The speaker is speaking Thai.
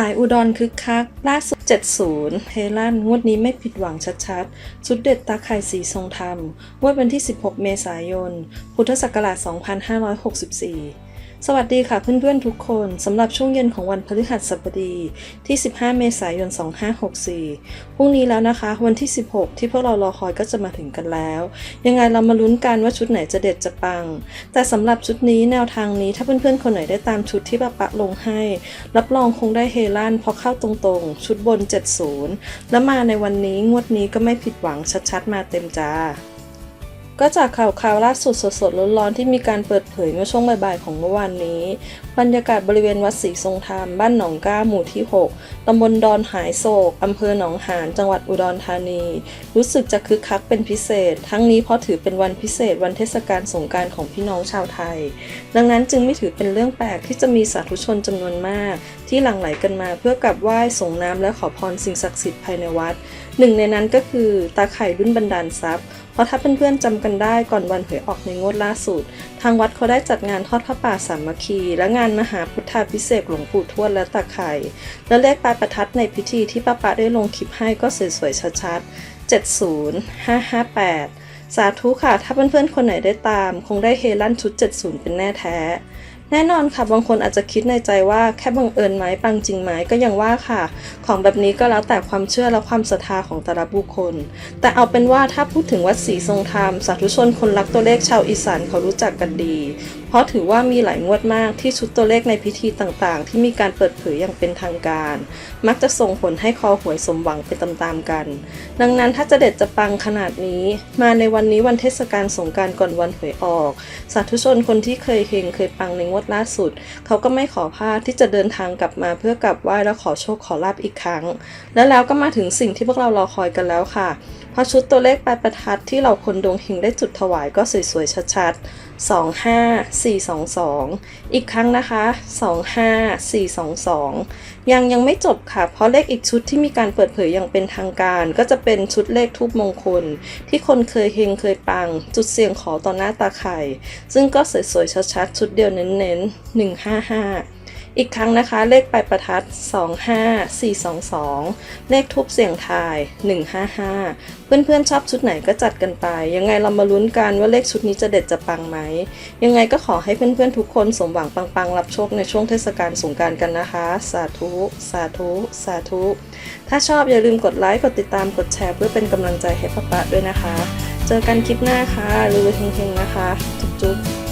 สายอุดรคึกคัก ล่าสุด 70 เฮลันงวดนี้ไม่ผิดหวังชัดๆ ชุดเด็ดตาไข่สีทรงธรรมงวดวันที่ 16 เมษายน พุทธศักราช 2564 สวัสดีค่ะเพื่อนๆทุกคนสำหรับช่วงเย็นของวันพฤหัสบดีที่ 15 เมษายน 2564 พรุ่งนี้แล้วนะคะ วันที่ 16 ที่พวกเรารอคอยก็จะมาถึงกันแล้ว ยังไงเรามาลุ้นกันว่าชุดไหนจะเด็ดจะปัง แต่สำหรับชุดนี้แนวทางนี้ถ้าเพื่อนๆคนไหนได้ตามชุดที่ปะปะลงให้ รับรองคงได้เฮลั่นพราะเข้าตรงๆ ชุดบน 70 แล้วมาในวันนี้งวดนี้ก็ไม่ผิดหวังชัดๆ มาเต็มจ้า ก็จากข่าวข่าวล่าสุดสดๆร้อนๆที่มีการเปิดเผยเมื่อช่วงบ่ายๆของเมื่อวานนี้ บรรยากาศบริเวณวัดศรีทรงธรรมบ้านหนองก้าหมู่ที่ 6 ตำบลดอนหายโศกอำเภอหนองหาน จังหวัดอุดรธานี รู้สึกจะคึกคักเป็นพิเศษ ทั้งนี้เพราะถือเป็นวันพิเศษวันเทศกาลสงการของพี่น้องชาวไทย ดังนั้นจึงไม่ถือเป็นเรื่องแปลกที่จะมีสาธุชนจำนวนมาก ที่หลั่งไหลกันมาเพื่อกราบไหว้ส่งน้ำและขอพรสิ่งศักดิ์สิทธิ์ภายในวัด หนึ่งในนั้นก็คือตาไข่รุ่นบันดาลทรัพย์ เพราะถ้าเพื่อนๆจำกันได้ก่อนวันหวยออกในงวดล่าสุด ทางวัดเขาได้จัดงานทอดพระป่าสามัคคี และงานมหาพุทธาพิเศษหลวงปู่ทวดและตาไข่ และเลขปลายประทัดในพิธีที่ป้าปะได้ลงคลิปให้ก็สวยๆชัดๆ 70 558 สาธุค่ะ ถ้าเพื่อนๆคนไหนได้ตาม คงได้เฮลั่นชุด 70 เป็นแน่แท้ แน่นอนค่ะบางคนอาจจะคิดในใจว่าแค่บังเอิญไหมปังจริงไหมก็ยังว่าค่ะ ของแบบนี้ก็แล้วแต่ความเชื่อและความศรัทธาของแต่ละบุคคล แต่เอาเป็นว่าถ้าพูดถึงวัดศรีทรงธรรมสาธุชนคนรักตัวเลขชาวอีสานเขารู้จักกันดี เพราะถือว่ามีหลายงวดมากที่ชุดตัวเลขในพิธีต่างๆ ที่มีการเปิดเผยอย่างเป็นทางการ มักจะส่งผลให้คอหวยสมหวังไปตามๆกัน ดังนั้นถ้าจะเด็ดจะปังขนาดนี้ มาในวันนี้วันเทศกาลสงการก่อนวันหวยออก สาธุชนคนที่เคยเฮงเคยปังในงวดล่าสุด เขาก็ไม่ขอพลาดที่จะเดินทางกลับมาเพื่อกลับไหว้และขอโชคขอลาบอีกครั้ง และแล้วก็มาถึงสิ่งที่พวกเรารอคอยกันแล้วค่ะ เพราะชุดตัวเลขปลายประทัดที่เราคนดวงเฮงได้จุดถวายก็สวยๆชัดๆ25422 อีกครั้งนะคะ 25422 ยังยังไม่จบค่ะ เพราะเลขอีกชุดที่มีการเปิดเผยอย่างเป็นทางการ ก็จะเป็นชุดเลขทูปมงคล ที่คนเคยเฮงเคยปัง จุดเสี่ยงขอต่อหน้าตาไข่ ซึ่งก็สวยๆชัดๆ ชุดเดียวเน้นๆ 155 อีกครั้งนะคะ เลขปลายประทัด 25422 เลขทูปเสียงทาย 155 เพื่อนๆชอบชุดไหนก็จัดกันไป ยังไงเรามาลุ้นกันว่าเลขชุดนี้จะเด็ดจะปังไหม ยังไงก็ขอให้เพื่อนๆทุกคนสมหวังปังๆ รับโชคในช่วงเทศกาลสงการกันนะคะ สาธุ สาธุ สาธุ ถ้าชอบอย่าลืมกดไลค์ กดติดตาม กดแชร์ เพื่อเป็นกำลังใจให้ป้าปะด้วยนะคะ เจอกันคลิปหน้าค่ะรวยเฮงๆนะคะ จุ๊บๆ